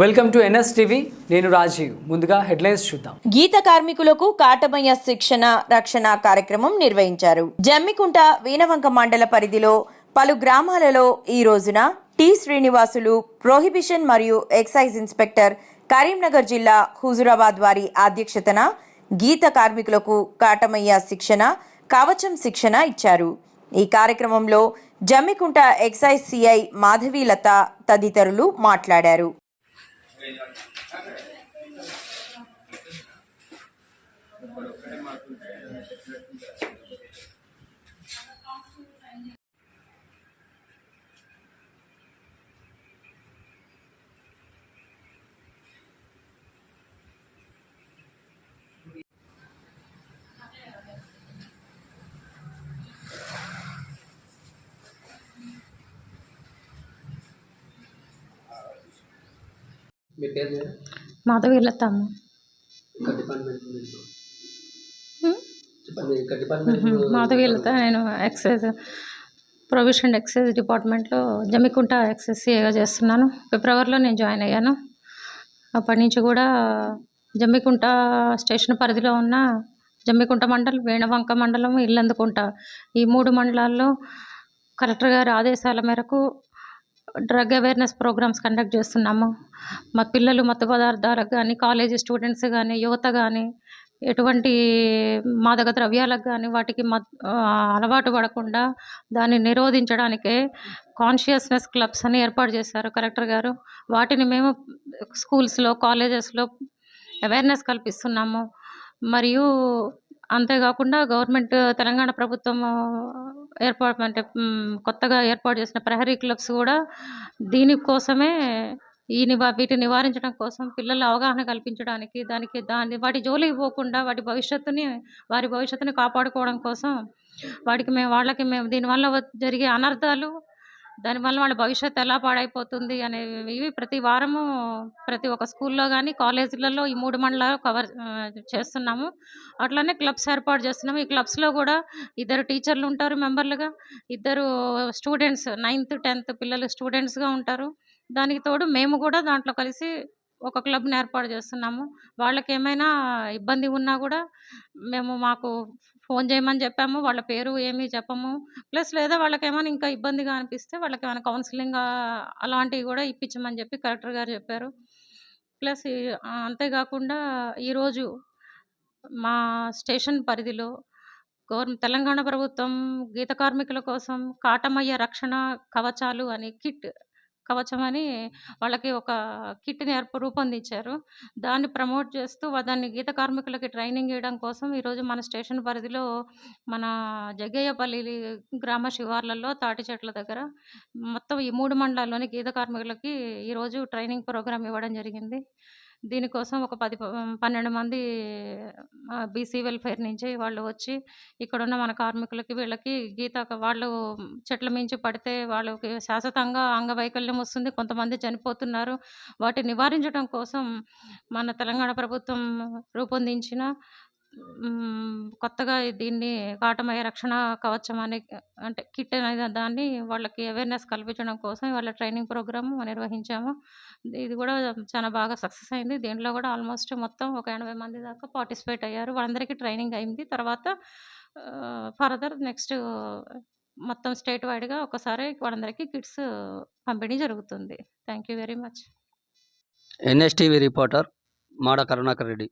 Welcome to NS TV నేను రాజీవ్. ముందుగా headlines చూద్దాం. గీత కార్మికులకు కాటమయ్య శిక్షణ రక్షణ కార్యక్రమం నిర్వహించారు. జమ్మికుంట వీణవంక మండల పరిధిలో పలు గ్రామాలలో ఈ రోజున టి శ్రీనివాసులు ప్రోహిబిషన్ మరియు ఎక్సైజ్ ఇన్స్పెక్టర్ కరీంనగర్ జిల్లా హుజురాబాద్ వారి అధ్యక్షతన గీత కార్మికులకు కాటమయ్య శిక్షణ కవచం శిక్షణ ఇచ్చారు. ఈ కార్యక్రమంలో జమ్మికుంట ఎక్సైజ్ సిఐ మాధవీలత తదితరులు మాట్లాడారు. 可以你说个人 మీ పేరు మాధవి మాధవి లత నేను ఎక్సైజ్ ప్రొవిషన్ ఎక్సైజ్ డిపార్ట్మెంట్లో జమ్మికుంట ఎక్సైజ్ సిఏగా చేస్తున్నాను. ఫిబ్రవరిలో నేను జాయిన్ అయ్యాను. అప్పటి నుంచి కూడా జమ్మికుంట స్టేషన్ పరిధిలో ఉన్న జమ్మికుంట మండలం వేణవంక మండలం ఇల్లందుకుంట ఈ మూడు మండలాల్లో కలెక్టర్ గారి ఆదేశాల మేరకు డ్రగ్ అవేర్నెస్ ప్రోగ్రామ్స్ కండక్ట్ చేస్తున్నాము. మా పిల్లలు మత్తు పదార్థాలకు కానీ కాలేజీ స్టూడెంట్స్ కానీ యువత కానీ ఎటువంటి మాదక ద్రవ్యాలకు కానీ వాటికి మ అలవాటు పడకుండా దాన్ని నిరోధించడానికే కాన్షియస్నెస్ క్లబ్స్ అని ఏర్పాటు చేశారు కలెక్టర్ గారు. వాటిని మేము స్కూల్స్లో కాలేజెస్లో అవేర్నెస్ కల్పిస్తున్నాము. మరియు అంతేకాకుండా గవర్నమెంట్ తెలంగాణ ప్రభుత్వం ఏర్పాటు అంటే కొత్తగా ఏర్పాటు చేసిన ప్రహరీ క్లబ్స్ కూడా దీనికోసమే ఈ నివా వీటిని నివారించడం కోసం పిల్లల అవగాహన కల్పించడానికి దానికి దాని వాటి జోలికి పోకుండా వాటి భవిష్యత్తుని వారి భవిష్యత్తుని కాపాడుకోవడం కోసం వాటికి మేము వాళ్ళకి మేము దీనివల్ల జరిగే అనర్థాలు దానివల్ల వాళ్ళ భవిష్యత్తు ఎలా పాడైపోతుంది అనేవి ఇవి ప్రతి వారము ప్రతి ఒక్క స్కూల్లో కానీ కాలేజీలలో ఈ మూడు మండలాలు కవర్ చేస్తున్నాము. అట్లనే క్లబ్స్ ఏర్పాటు చేస్తున్నాము. ఈ క్లబ్స్లో కూడా ఇద్దరు టీచర్లు ఉంటారు మెంబర్లుగా. ఇద్దరు స్టూడెంట్స్ నైన్త్ టెన్త్ పిల్లలు స్టూడెంట్స్గా ఉంటారు. దానికి తోడు మేము కూడా దాంట్లో కలిసి ఒక క్లబ్ని ఏర్పాటు చేస్తున్నాము. వాళ్ళకి ఏమైనా ఇబ్బంది ఉన్నా కూడా మేము మాకు ఫోన్ చేయమని చెప్పాము. వాళ్ళ పేరు ఏమీ చెప్పము. ప్లస్ లేదా వాళ్ళకి ఏమైనా ఇంకా ఇబ్బందిగా అనిపిస్తే వాళ్ళకి ఏమైనా కౌన్సిలింగ్ అలాంటివి కూడా ఇప్పించమని చెప్పి కలెక్టర్ గారు చెప్పారు. ప్లస్ అంతేకాకుండా ఈరోజు మా స్టేషన్ పరిధిలో గవర్న తెలంగాణ ప్రభుత్వం గీత కార్మికుల కోసం కాటమయ్య రక్షణ కవచాలు అని కిట్ కవచం అని వాళ్ళకి ఒక కిట్ని ఏర్ప రూపొందించారు. దాన్ని ప్రమోట్ చేస్తూ దాన్ని గీత కార్మికులకి ట్రైనింగ్ ఇవ్వడం కోసం ఈరోజు మన స్టేషన్ పరిధిలో మన జగ్గయ్యపల్లి గ్రామ శివార్లలో తాటి చెట్ల దగ్గర మొత్తం ఈ మూడు మండలాల్లోని గీత కార్మికులకి ఈరోజు ట్రైనింగ్ ప్రోగ్రామ్ ఇవ్వడం జరిగింది. దీనికోసం ఒక పది పన్నెండు మంది బీసీ వెల్ఫేర్ నుంచి వాళ్ళు వచ్చి ఇక్కడ ఉన్న మన కార్మికులకి వీళ్ళకి గీత వాళ్ళు చెట్ల మించి పడితే వాళ్ళకి శాశ్వతంగా అంగవైకల్యం వస్తుంది. కొంతమంది చనిపోతున్నారు. వాటిని నివారించడం కోసం మన తెలంగాణ ప్రభుత్వం రూపొందించిన కొత్తగా దీన్ని కాటమయ్య రక్షణ కవచం అనే అంటే కిట్ అనే దాన్ని వాళ్ళకి అవేర్నెస్ కల్పించడం కోసం వాళ్ళ ట్రైనింగ్ ప్రోగ్రామ్ నిర్వహించాము. ఇది కూడా చాలా బాగా సక్సెస్ అయింది. దీంట్లో కూడా ఆల్మోస్ట్ మొత్తం ఒక ఎనభై మంది దాకా పార్టిసిపేట్ అయ్యారు. వాళ్ళందరికీ ట్రైనింగ్ అయింది. తర్వాత ఫర్దర్ నెక్స్ట్ మొత్తం స్టేట్ వైడ్గా ఒకసారి వాళ్ళందరికీ కిట్స్ పంపిణీ జరుగుతుంది. Thank you very much NSTV reporter Mada Karunakar Reddy.